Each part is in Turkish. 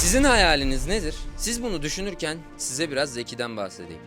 Sizin hayaliniz nedir? Siz bunu düşünürken size biraz Zeki'den bahsedeyim.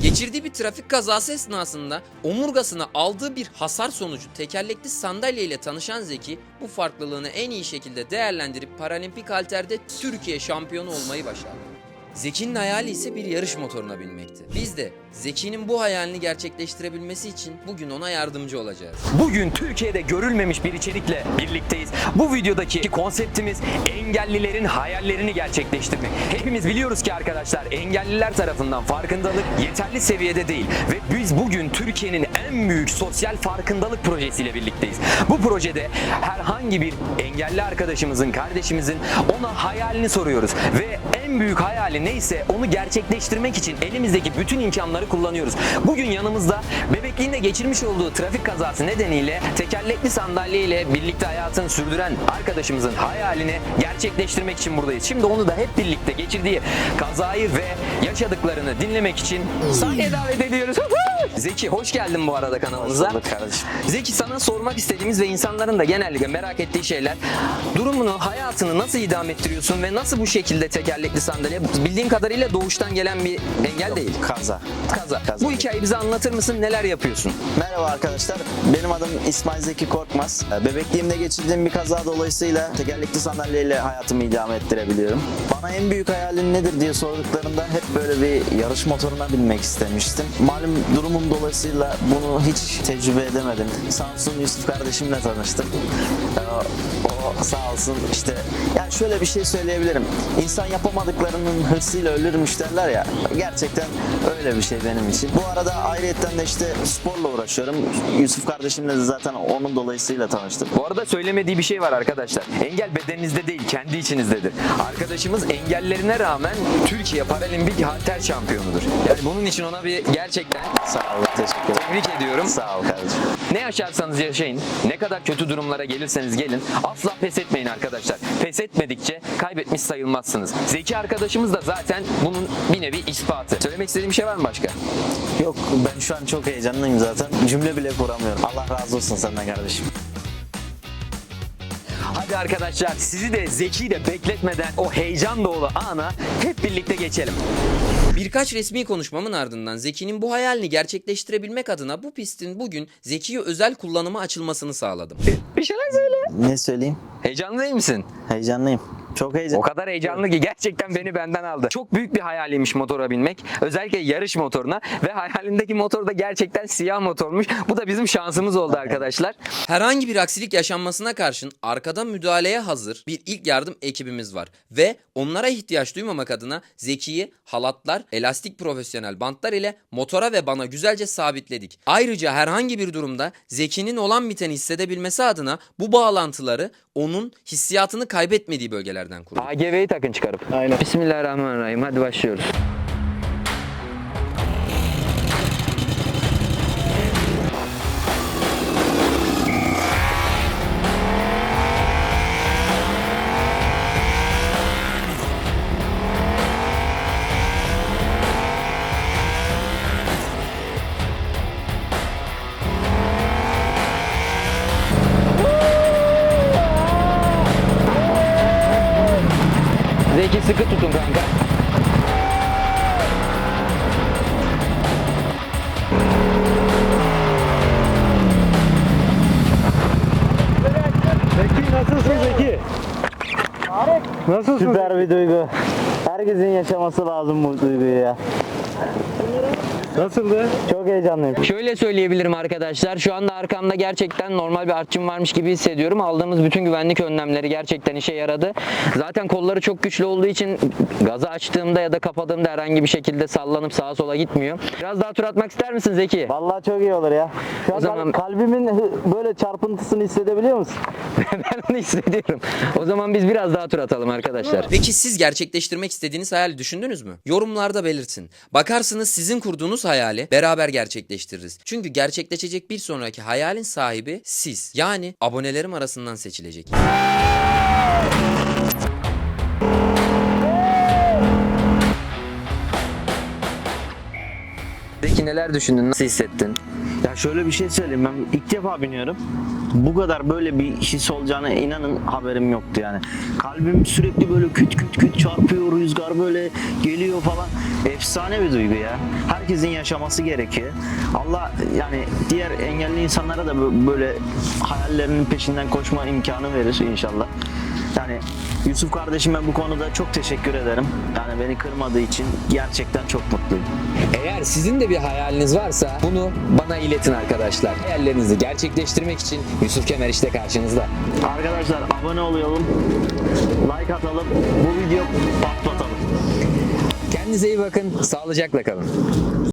Geçirdiği bir trafik kazası esnasında omurgasına aldığı bir hasar sonucu tekerlekli sandalye ile tanışan Zeki bu farklılığını en iyi şekilde değerlendirip paralimpik halterde Türkiye şampiyonu olmayı başardı. Zeki'nin hayali ise bir yarış motoruna binmekti. Biz de Zeki'nin bu hayalini gerçekleştirebilmesi için bugün ona yardımcı olacağız. Bugün Türkiye'de görülmemiş bir içerikle birlikteyiz. Bu videodaki konseptimiz engellilerin hayallerini gerçekleştirmek. Hepimiz biliyoruz ki arkadaşlar engelliler tarafından farkındalık yeterli seviyede değil. Ve biz bugün Türkiye'nin en büyük sosyal farkındalık projesiyle birlikteyiz. Bu projede herhangi bir engelli arkadaşımızın, kardeşimizin ona hayalini soruyoruz. Ve en büyük hayali neyse onu gerçekleştirmek için elimizdeki bütün imkanları kullanıyoruz. Bugün yanımızda bebekliğinde geçirmiş olduğu trafik kazası nedeniyle tekerlekli sandalye ile birlikte hayatını sürdüren arkadaşımızın hayalini gerçekleştirmek için buradayız. Şimdi onu da hep birlikte geçirdiği kazayı ve yaşadıklarını dinlemek için sahneye davet ediyoruz. Zeki hoş geldin bu arada kanalımıza. bulduk kardeşim. Zeki sana sormak istediğimiz ve insanların da genellikle merak ettiği şeyler durumunu, hayatını nasıl idame ettiriyorsun ve nasıl bu şekilde tekerlekli sandalye bildiğim kadarıyla doğuştan gelen bir engel değil. Kaza. Kaza. Kaza. Bu hikayeyi bize anlatır mısın? Neler yapıyorsun? Merhaba arkadaşlar. Benim adım İsmail Zeki Korkmaz. Bebekliğimde geçirdiğim bir kaza dolayısıyla tekerlekli sandalyeyle hayatımı idame ettirebiliyorum. Bana en büyük hayalin nedir diye sorduklarında hep böyle bir yarış motoruna binmek istemiştim. Malum durumum dolayısıyla bunu hiç tecrübe edemedim. Samsun Yusuf kardeşimle tanıştım. Ee, O sağ olsun işte yani şöyle bir şey söyleyebilirim. İnsan yapamadıklarının hırsıyla ölürmüş derler ya. Gerçekten öyle bir şey benim için. Bu arada ayrıyetten de işte sporla uğraşıyorum. Yusuf kardeşimle de zaten onun dolayısıyla tanıştım. Bu arada söylemediği bir şey var arkadaşlar. Engel bedeninizde değil, kendi içinizdedir. Arkadaşımız engellerine rağmen Türkiye Paralimpik halter şampiyonudur. Yani bunun için ona bir gerçekten Sağ ol, teşekkür ederim. tebrik ediyorum. Sağ ol kardeşim. Ne yaşarsanız yaşayın, ne kadar kötü durumlara gelirseniz gelin, asla pes etmeyin arkadaşlar. Pes etmedikçe kaybetmiş sayılmazsınız. Zeki arkadaşımız da zaten bunun bir nevi ispatı. Söylemek istediğim bir şey var mı başka? Yok ben şu an çok heyecanlıyım zaten. Cümle bile kuramıyorum. Allah razı olsun senden kardeşim. Hadi arkadaşlar sizi de Zeki de bekletmeden o heyecan dolu ana hep birlikte geçelim. Birkaç resmi konuşmamın ardından Zeki'nin bu hayalini gerçekleştirebilmek adına bu pistin bugün Zeki'ye özel kullanıma açılmasını sağladım. Bir şeyler söyle. Ne söyleyeyim? Heyecanlı değil misin? Heyecanlıyım. Çok O heyecan. kadar heyecanlı ki gerçekten beni benden aldı. Çok büyük bir hayaliymiş motora binmek. Özellikle yarış motoruna ve hayalindeki motor da gerçekten siyah motormuş. Bu da bizim şansımız oldu arkadaşlar. Herhangi bir aksilik yaşanmasına karşın arkada müdahaleye hazır bir ilk yardım ekibimiz var. Ve onlara ihtiyaç duymamak adına Zeki'yi halatlar, elastik profesyonel bantlar ile motora ve bana güzelce sabitledik. Ayrıca herhangi bir durumda Zeki'nin olan biteni hissedebilmesi adına bu bağlantıları onun hissiyatını kaybetmediği bölgelerden kurduk. AGV'yi takın çıkarıp. Aynen. Bismillahirrahmanirrahim. Hadi başlıyoruz. Zeki sıkı tutun kanka. Zeki nasılsın Zeki? Nasılsın? Süper bir duygu. Herkesin yaşaması lazım bu duyguyu ya. Nasıldı? Çok heyecanlıyım. Şöyle söyleyebilirim arkadaşlar. Şu anda arkamda gerçekten normal bir artçım varmış gibi hissediyorum. Aldığımız bütün güvenlik önlemleri gerçekten işe yaradı. Zaten kolları çok güçlü olduğu için gazı açtığımda ya da kapadığımda herhangi bir şekilde sallanıp sağa sola gitmiyor. Biraz daha tur atmak ister misin Zeki? Vallahi çok iyi olur ya. Şu O an zaman- kalbimin böyle çarpıntısını hissedebiliyor musun? ben onu hissediyorum. O zaman biz biraz daha tur atalım arkadaşlar. Peki siz gerçekleştirmek istediğiniz hayali düşündünüz mü? Yorumlarda belirtin. Bakarsınız sizin kurduğunuz hayali beraber gerçekleştiririz. Çünkü gerçekleşecek bir sonraki hayalin sahibi siz. Yani abonelerim arasından seçilecek. Zeki neler düşündün? Nasıl hissettin? Ya şöyle bir şey söyleyeyim ben ilk defa biniyorum. Bu kadar böyle bir his olacağına inanın haberim yoktu yani. Kalbim sürekli böyle küt küt küt çar çocuklar böyle geliyor falan. Efsane bir duygu ya. Herkesin yaşaması gerekiyor. Allah yani diğer engelli insanlara da bö- böyle hayallerinin peşinden koşma imkanı verir inşallah. Yani Yusuf kardeşime bu konuda çok teşekkür ederim. Yani beni kırmadığı için gerçekten çok mutluyum. Eğer sizin de bir hayaliniz varsa bunu bana iletin arkadaşlar. Hayallerinizi gerçekleştirmek için Yusuf Kemer işte karşınızda. Arkadaşlar abone olalım, like atalım, bu video patlatalım. Kendinize iyi bakın, sağlıcakla kalın.